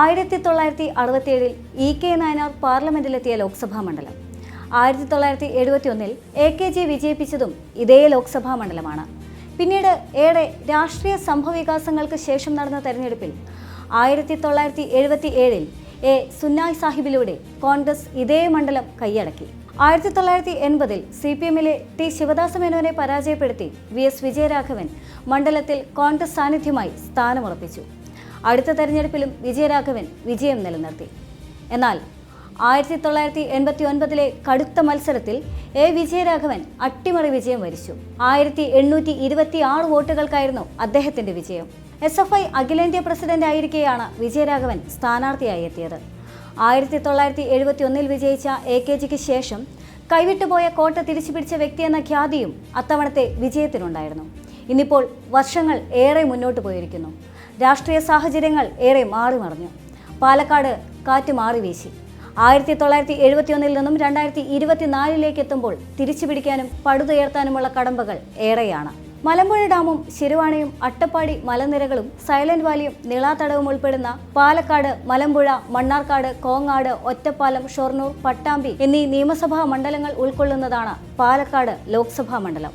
ആയിരത്തി തൊള്ളായിരത്തി അറുപത്തിയേഴിൽ ഇ കെ നായനാർ പാർലമെന്റിലെത്തിയ ലോക്സഭാ മണ്ഡലം. ആയിരത്തി തൊള്ളായിരത്തി എഴുപത്തി ഒന്നിൽ എ കെ ജി വിജയിപ്പിച്ചതും ഇതേ ലോക്സഭാ മണ്ഡലമാണ്. പിന്നീട് ഏറെ രാഷ്ട്രീയ സംഭവവികാസങ്ങൾക്ക് ശേഷം നടന്ന തെരഞ്ഞെടുപ്പിൽ ആയിരത്തി തൊള്ളായിരത്തി എഴുപത്തി ഏഴിൽ എ സുന്നായ് സാഹിബിലൂടെ കോൺഗ്രസ് ഇതേ മണ്ഡലം കൈയടക്കി. ആയിരത്തി തൊള്ളായിരത്തി എൺപതിൽ സി പി എമ്മിലെ ടി ശിവദാസ മേനോനെ പരാജയപ്പെടുത്തി വി എസ് വിജയരാഘവൻ മണ്ഡലത്തിൽ കോൺഗ്രസ് സാന്നിധ്യമായി സ്ഥാനമുറപ്പിച്ചു. അടുത്ത തെരഞ്ഞെടുപ്പിലും വിജയരാഘവൻ വിജയം നിലനിർത്തി. എന്നാൽ ആയിരത്തി തൊള്ളായിരത്തി എൺപത്തി ഒൻപതിലെ കടുത്ത മത്സരത്തിൽ എ വിജയരാഘവൻ അട്ടിമറി വിജയം വരിച്ചു. ആയിരത്തി എണ്ണൂറ്റി ഇരുപത്തി ആറ് വോട്ടുകൾക്കായിരുന്നു അദ്ദേഹത്തിന്റെ വിജയം. എസ് എഫ് ഐ അഖിലേന്ത്യാ പ്രസിഡന്റ് ആയിരിക്കെയാണ് വിജയരാഘവൻ സ്ഥാനാർത്ഥിയായി എത്തിയത്. ആയിരത്തി തൊള്ളായിരത്തി എഴുപത്തി ഒന്നിൽ വിജയിച്ച എ കെ ജിക്ക് ശേഷം കൈവിട്ടുപോയ കോട്ട തിരിച്ചുപിടിച്ച വ്യക്തിയെന്ന ഖ്യാതിയും അത്തവണത്തെ വിജയത്തിനുണ്ടായിരുന്നു. ഇന്നിപ്പോൾ വർഷങ്ങൾ ഏറെ മുന്നോട്ട് പോയിരിക്കുന്നു. രാഷ്ട്രീയ സാഹചര്യങ്ങൾ ഏറെ മാറി മറിഞ്ഞു. പാലക്കാട് കാറ്റ് മാറി വീശി. ആയിരത്തി തൊള്ളായിരത്തി എഴുപത്തി ഒന്നിൽ നിന്നും രണ്ടായിരത്തി ഇരുപത്തിനാലിലേക്ക് എത്തുമ്പോൾ തിരിച്ചു പിടിക്കാനും പടുതുയർത്താനുമുള്ള കടമ്പകൾ ഏറെയാണ്. മലമ്പുഴ ഡാമും ശിരുവാണിയും അട്ടപ്പാടി മലനിരകളും സൈലന്റ് വാലിയും നിളാതടവും ഉൾപ്പെടുന്ന പാലക്കാട് മലമ്പുഴ മണ്ണാർക്കാട് കോങ്ങാട് ഒറ്റപ്പാലം ഷൊർണൂർ പട്ടാമ്പി എന്നീ നിയമസഭാ മണ്ഡലങ്ങൾ ഉൾക്കൊള്ളുന്നതാണ് പാലക്കാട് ലോക്സഭാ മണ്ഡലം.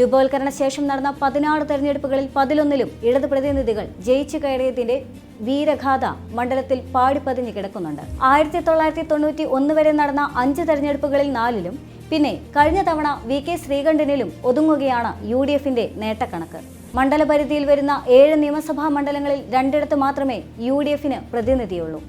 രൂപവൽക്കരണ ശേഷം നടന്ന പതിനാറ് തെരഞ്ഞെടുപ്പുകളിൽ പതിലൊന്നിലും ഇടത് പ്രതിനിധികൾ ജയിച്ചു കയറിയതിന്റെ വീരഗാഥ മണ്ഡലത്തിൽ പാടിപ്പതിഞ്ഞ് കിടക്കുന്നുണ്ട്. ആയിരത്തി തൊള്ളായിരത്തി തൊണ്ണൂറ്റി ഒന്ന് വരെ നടന്ന അഞ്ച് തെരഞ്ഞെടുപ്പുകളിൽ നാലിലും പിന്നെ കഴിഞ്ഞ തവണ വി കെ ശ്രീകണ്ഠനിലും ഒതുങ്ങുകയാണ് യു ഡി എഫിന്റെ നേട്ടക്കണക്ക്. മണ്ഡലപരിധിയിൽ വരുന്ന ഏഴ് നിയമസഭാ മണ്ഡലങ്ങളിൽ രണ്ടിടത്ത് മാത്രമേ യു ഡി എഫിന് പ്രതിനിധിയുള്ളൂ.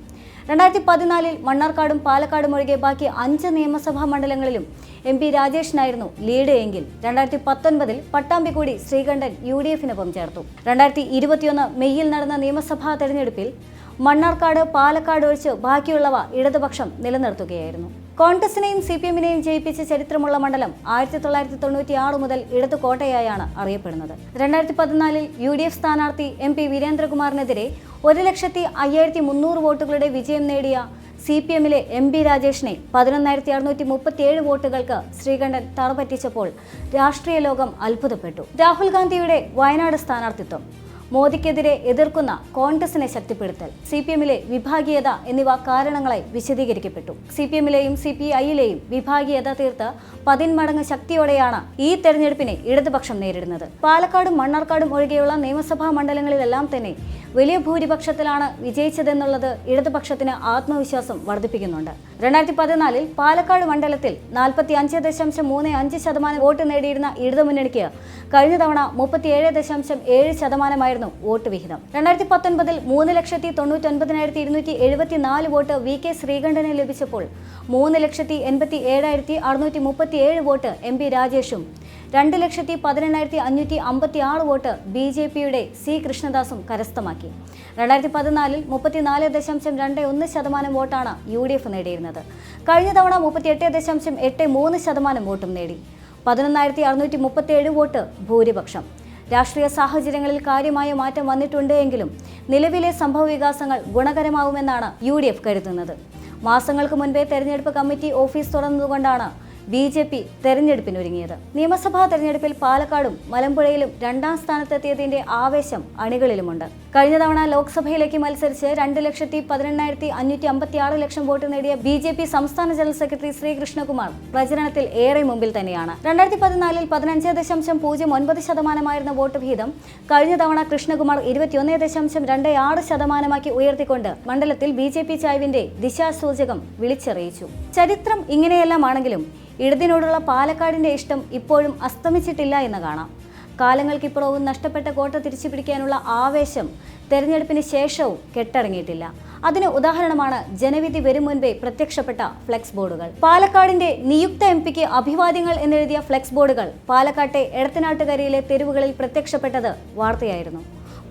രണ്ടായിരത്തി പതിനാലിൽ മണ്ണാർക്കാടും പാലക്കാടും ഒഴികെ ബാക്കി അഞ്ച് നിയമസഭാ മണ്ഡലങ്ങളിലും എം പി രാജേഷിനായിരുന്നു ലീഡ് എങ്കിൽ രണ്ടായിരത്തി പത്തൊൻപതിൽ പട്ടാമ്പി കൂടി ശ്രീകണ്ഠൻ യു ഡി എഫിനൊപ്പം ചേർത്തു. രണ്ടായിരത്തി ഇരുപത്തിയൊന്ന് മെയ്യിൽ നടന്ന നിയമസഭാ തെരഞ്ഞെടുപ്പിൽ മണ്ണാർക്കാട് പാലക്കാട് ഒഴിച്ച് ബാക്കിയുള്ളവ ഇടതുപക്ഷം നിലനിർത്തുകയായിരുന്നു. കോൺഗ്രസിനെയും സി പി എമ്മിനെയും ജയിപ്പിച്ച ചരിത്രമുള്ള മണ്ഡലം ആയിരത്തി തൊള്ളായിരത്തി തൊണ്ണൂറ്റി ആറ് മുതൽ ഇടതു കോട്ടയായാണ് അറിയപ്പെടുന്നത്. രണ്ടായിരത്തി പതിനാലിൽ യു ഡി എഫ് സ്ഥാനാർത്ഥി എം പി വീരേന്ദ്രകുമാറിനെതിരെ ഒരു ലക്ഷത്തി അയ്യായിരത്തി മുന്നൂറ് വോട്ടുകളുടെ വിജയം നേടിയ സി പി എമ്മിലെ എം പി രാജേഷിനെ പതിനൊന്നായിരത്തി അറുന്നൂറ്റി മുപ്പത്തിയേഴ് വോട്ടുകൾക്ക് ശ്രീകണ്ഠൻ തറപറ്റിച്ചപ്പോൾ രാഷ്ട്രീയ ലോകം അത്ഭുതപ്പെട്ടു. രാഹുൽ ഗാന്ധിയുടെ വയനാട് സ്ഥാനാർത്ഥിത്വം മോദിക്കെതിരെ എതിർക്കുന്ന കോൺഗ്രസിനെ ശക്തിപ്പെടുത്തൽ സി പി എമ്മിലെ വിഭാഗീയത എന്നിവ കാരണങ്ങളായി വിശദീകരിക്കപ്പെട്ടു. സി പി എമ്മിലെയും സി പി ഐയിലെയും വിഭാഗീയത തീർത്ത് പതിന്മടങ്ങ് ശക്തിയോടെയാണ് ഈ തെരഞ്ഞെടുപ്പിനെ ഇടതുപക്ഷം നേരിടുന്നത്. പാലക്കാടും മണ്ണാർക്കാടും ഒഴികെയുള്ള നിയമസഭാ മണ്ഡലങ്ങളിലെല്ലാം തന്നെ വലിയ ഭൂരിപക്ഷത്തിലാണ് വിജയിച്ചതെന്നുള്ളത് ഇടതുപക്ഷത്തിന് ആത്മവിശ്വാസം വർദ്ധിപ്പിക്കുന്നുണ്ട്. രണ്ടായിരത്തി പതിനാലിൽ പാലക്കാട് മണ്ഡലത്തിൽ നാൽപ്പത്തി അഞ്ച് ദശാംശം മൂന്ന് അഞ്ച് ശതമാനം വോട്ട് നേടിയിരുന്ന ഇടതുമുന്നണിക്ക് കഴിഞ്ഞ തവണ മുപ്പത്തിയേഴ് ദശാംശം ഏഴ് ശതമാനമായിരുന്നു വോട്ട് വിഹിതം. രണ്ടായിരത്തി പത്തൊൻപതിൽ മൂന്ന് ലക്ഷത്തി തൊണ്ണൂറ്റൊൻപതിനായിരത്തി ഇരുന്നൂറ്റി എഴുപത്തി നാല് വോട്ട് വി കെ ശ്രീകണ്ഠന് ലഭിച്ചപ്പോൾ മൂന്ന് ലക്ഷത്തി എൺപത്തി ഏഴായിരത്തി അറുന്നൂറ്റി മുപ്പത്തി ഏഴ് വോട്ട് എം പി രാജേഷും രണ്ട് ലക്ഷത്തി പതിനെണ്ണായിരത്തി അഞ്ഞൂറ്റി അമ്പത്തി ആറ് വോട്ട് ബി ജെ പിയുടെ സി കൃഷ്ണദാസും കരസ്ഥമാക്കി. രണ്ടായിരത്തി പതിനാലിൽ മുപ്പത്തിനാല് ദശാംശം രണ്ട് ഒന്ന് ശതമാനം വോട്ടാണ് യു ഡി എഫ് നേടിയിരുന്നത്. കഴിഞ്ഞ തവണ മുപ്പത്തിയെട്ട് ദശാംശം എട്ട് മൂന്ന് ശതമാനം വോട്ടും നേടി. പതിനൊന്നായിരത്തി അറുന്നൂറ്റി മുപ്പത്തിയേഴ് വോട്ട് ഭൂരിപക്ഷം. രാഷ്ട്രീയ സാഹചര്യങ്ങളിൽ കാര്യമായ മാറ്റം വന്നിട്ടുണ്ട് എങ്കിലും നിലവിലെ സംഭവവികാസങ്ങൾ ഗുണകരമാവുമെന്നാണ് യു ഡി എഫ് കരുതുന്നത്. മാസങ്ങൾക്ക് മുൻപേ തെരഞ്ഞെടുപ്പ് കമ്മിറ്റി ഓഫീസ് തുറന്നതുകൊണ്ടാണ് ബി ജെ പി തെരഞ്ഞെടുപ്പിനൊരുങ്ങിയത്. നിയമസഭാ തെരഞ്ഞെടുപ്പിൽ പാലക്കാടും മലമ്പുഴയിലും രണ്ടാം സ്ഥാനത്തെത്തിയതിന്റെ ആവേശം അണികളിലുമുണ്ട്. കഴിഞ്ഞ തവണ ലോക്സഭയിലേക്ക് മത്സരിച്ച് രണ്ട് ലക്ഷത്തി പതിനെണ്ണായിരത്തി അഞ്ഞൂറ്റി അമ്പത്തി ആറ് ലക്ഷം വോട്ട് നേടിയ ബി ജെ പി സംസ്ഥാന ജനറൽ സെക്രട്ടറി ശ്രീകൃഷ്ണകുമാർ പ്രചരണത്തിൽ ഏറെ മുമ്പിൽ തന്നെയാണ്. രണ്ടായിരത്തി പതിനാലിൽ പതിനഞ്ച് ദശാംശം പൂജ്യം ഒൻപത് ശതമാനമായിരുന്ന വോട്ട് വീതം കഴിഞ്ഞ തവണ കൃഷ്ണകുമാർ ഇരുപത്തിയൊന്ന് ദശാംശം രണ്ട് ആറ് ശതമാനമാക്കി ഉയർത്തിക്കൊണ്ട് മണ്ഡലത്തിൽ ബി ജെ പി ചായ്വിന്റെ ദിശാസൂചകം വിളിച്ചറിയിച്ചു. ചരിത്രം ഇങ്ങനെയെല്ലാം ആണെങ്കിലും ഇടതിനോടുള്ള പാലക്കാടിന്റെ ഇഷ്ടം ഇപ്പോഴും അസ്തമിച്ചിട്ടില്ല എന്ന് കാണാം. കാലങ്ങൾക്കിപ്പുറവും നഷ്ടപ്പെട്ട കോട്ട തിരിച്ചു പിടിക്കാനുള്ള ആവേശം തെരഞ്ഞെടുപ്പിന് ശേഷവും കെട്ടടങ്ങിയിട്ടില്ല അതിന് ഉദാഹരണമാണ് ജനവിധി വരും മുൻപേ പ്രത്യക്ഷപ്പെട്ട ഫ്ലെക്സ് ബോർഡുകൾ. പാലക്കാടിന്റെ നിയുക്ത എം പിക്ക് അഭിവാദ്യങ്ങൾ എന്നെഴുതിയ ഫ്ലെക്സ് ബോർഡുകൾ പാലക്കാട്ടെ എടത്തനാട്ടുകരയിലെ തെരുവുകളിൽ പ്രത്യക്ഷപ്പെട്ടത് വാർത്തയായിരുന്നു.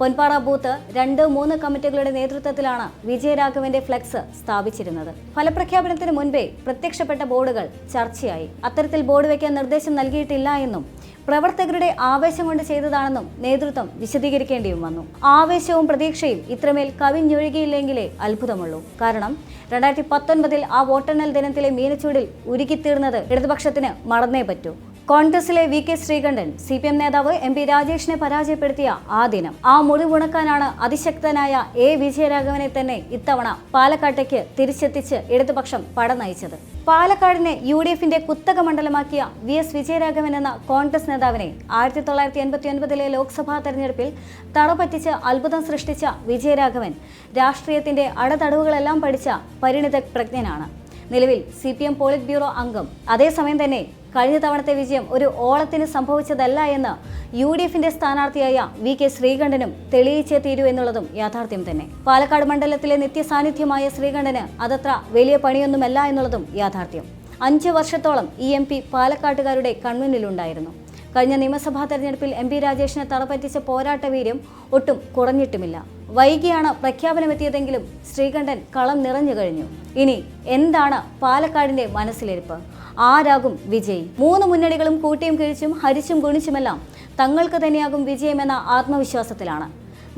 പൊൻപാറ ബൂത്ത് രണ്ട് മൂന്ന് കമ്മിറ്റികളുടെ നേതൃത്വത്തിലാണ് വിജയരാഘവന്റെ ഫ്ലെക്സ് സ്ഥാപിച്ചിരുന്നത്. ഫലപ്രഖ്യാപനത്തിന് മുൻപേ പ്രത്യക്ഷപ്പെട്ട ബോർഡുകൾ ചർച്ചയായി. അത്തരത്തിൽ ബോർഡ് വയ്ക്കാൻ നിർദ്ദേശം നൽകിയിട്ടില്ല എന്നും പ്രവർത്തകരുടെ ആവേശം കൊണ്ട് ചെയ്തതാണെന്നും നേതൃത്വം വിശദീകരിക്കേണ്ടിയും വന്നു. ആവേശവും പ്രതീക്ഷയും ഇത്രമേൽ കവിഞ്ഞൊഴുകിയില്ലെങ്കിലേ അത്ഭുതമുള്ളൂ. കാരണം രണ്ടായിരത്തി പത്തൊൻപതിൽ ആ വോട്ടെണ്ണൽ ദിനത്തിലെ മീനച്ചൂടിൽ ഉരുക്കിത്തീർന്നത് ഇടതുപക്ഷത്തിന് മറന്നേ പറ്റൂ. കോൺഗ്രസിലെ V K Sreekandan C P M നേതാവ് എം പി രാജേഷിനെ പരാജയപ്പെടുത്തിയ ആ ദിനം. ആ മുറിവുണക്കാനാണ് അതിശക്തനായ എ വിജയരാഘവനെ തന്നെ ഇത്തവണ പാലക്കാട്ടേക്ക് തിരിച്ചെത്തിച്ച് ഇടതുപക്ഷം പട നയിച്ചത്. പാലക്കാടിനെ യു ഡി എഫിന്റെ കുത്തക മണ്ഡലമാക്കിയ വി എസ് വിജയരാഘവൻ എന്ന കോൺഗ്രസ് നേതാവിനെ ആയിരത്തി തൊള്ളായിരത്തി എൺപത്തി ഒൻപതിലെ ലോക്സഭാ തെരഞ്ഞെടുപ്പിൽ തടപറ്റിച്ച് അത്ഭുതം സൃഷ്ടിച്ച വിജയരാഘവൻ രാഷ്ട്രീയത്തിന്റെ അടതടവുകളെല്ലാം പഠിച്ച പരിണിത പ്രജ്ഞനാണ് നിലവിൽ C P M polit bureau അംഗം. അതേസമയം തന്നെ കഴിഞ്ഞ തവണത്തെ വിജയം ഒരു ഓളത്തിന് സംഭവിച്ചതല്ല എന്ന് യു ഡി എഫിന്റെ സ്ഥാനാർത്ഥിയായ വി കെ ശ്രീകണ്ഠനും തെളിയിച്ചേ തീരൂ എന്നുള്ളതും യാഥാർത്ഥ്യം തന്നെ. പാലക്കാട് മണ്ഡലത്തിലെ നിത്യസാന്നിധ്യമായ ശ്രീകണ്ഠന് അതത്ര വലിയ പണിയൊന്നുമല്ല എന്നുള്ളതും യാഥാർത്ഥ്യം. അഞ്ച് വർഷത്തോളം ഇ എം പി പാലക്കാട്ടുകാരുടെ കൺമുന്നിലുണ്ടായിരുന്നു. കഴിഞ്ഞ നിയമസഭാ തെരഞ്ഞെടുപ്പിൽ എം പി രാജേഷിനെ തറപ്പറ്റിച്ച പോരാട്ട വീര്യം ഒട്ടും കുറഞ്ഞിട്ടുമില്ല. വൈകിയാണ് പ്രഖ്യാപനമെത്തിയതെങ്കിലും ശ്രീകണ്ഠൻ കളം നിറഞ്ഞു കഴിഞ്ഞു. ഇനി എന്താണ് പാലക്കാടിന്റെ മനസ്സിലിരിപ്പ്? ആരാകും വിജയി? മൂന്ന് മുന്നണികളും കൂട്ടിയും കിഴിച്ചും ഹരിച്ചും ഗുണിച്ചുമെല്ലാം തങ്ങൾക്ക് തന്നെയാകും വിജയമെന്ന ആത്മവിശ്വാസത്തിലാണ്.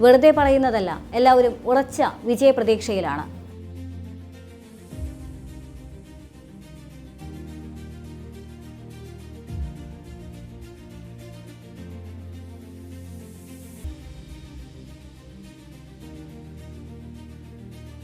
വെറുതെ പറയുന്നതല്ല എല്ലാവരും ഉറച്ച വിജയപ്രതീക്ഷയിലാണ്.